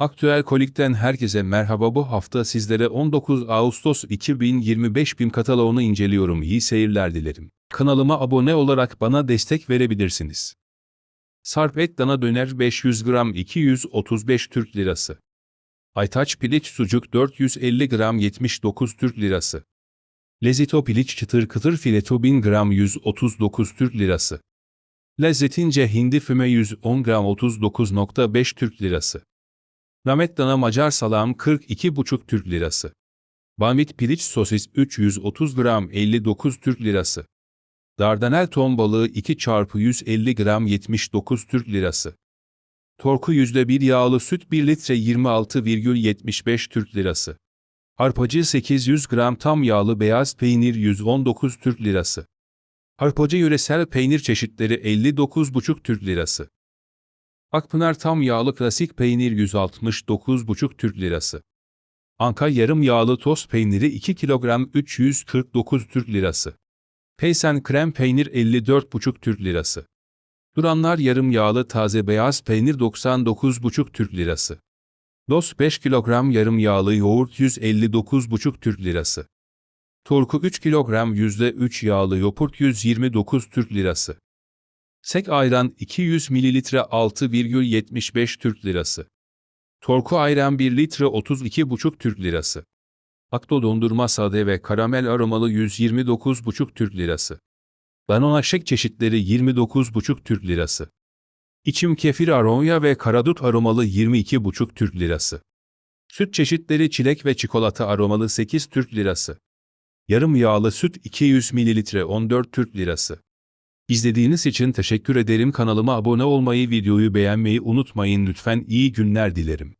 Aktüel Kolik'ten herkese merhaba bu hafta sizlere 19 Ağustos 2025 BİM kataloğunu inceliyorum iyi seyirler dilerim. Kanalıma abone olarak bana destek verebilirsiniz. Sarp et dana döner 500 gram 235 Türk Lirası. Aytaç piliç sucuk 450 gram 79 Türk Lirası. Lezito piliç çıtır kıtır fileto 1000 gram 139 Türk Lirası. Lezzetince hindi füme 110 gram 39.5 Türk Lirası. Ramet dana Macar salam 42,5 Türk Lirası. Bamit piliç sosis 330 gram 59 Türk Lirası. Dardanel ton balığı 2 çarpı 150 gram 79 Türk Lirası. Torku %1 yağlı süt 1 litre 26,75 Türk Lirası. Arpacı 800 gram tam yağlı beyaz peynir 119 Türk Lirası. Arpacı yöresel peynir çeşitleri 59,5 Türk Lirası. Akpınar tam yağlı klasik peynir 169,5 Türk Lirası. Anka yarım yağlı toz peyniri 2 kilogram 349 Türk Lirası. Peysen krem peynir 54,5 Türk Lirası. Duranlar yarım yağlı taze beyaz peynir 99,5 Türk Lirası. Los 5 kilogram yarım yağlı yoğurt 159,5 Türk Lirası. Turku 3 kilogram %3 yağlı yoğurt 129 Türk Lirası. Sek ayran 200 mililitre 6,75 Türk Lirası. Torku ayran 1 litre 32,5 Türk Lirası. Akto dondurma sade ve karamel aromalı 129,5 Türk Lirası. Danona şek çeşitleri 29,5 Türk Lirası. İçim kefir aronya ve karadut aromalı 22,5 Türk Lirası. Süt çeşitleri çilek ve çikolata aromalı 8 Türk Lirası. Yarım yağlı süt 200 mililitre 14 Türk Lirası. İzlediğiniz için teşekkür ederim. Kanalıma abone olmayı, videoyu beğenmeyi unutmayın lütfen. İyi günler dilerim.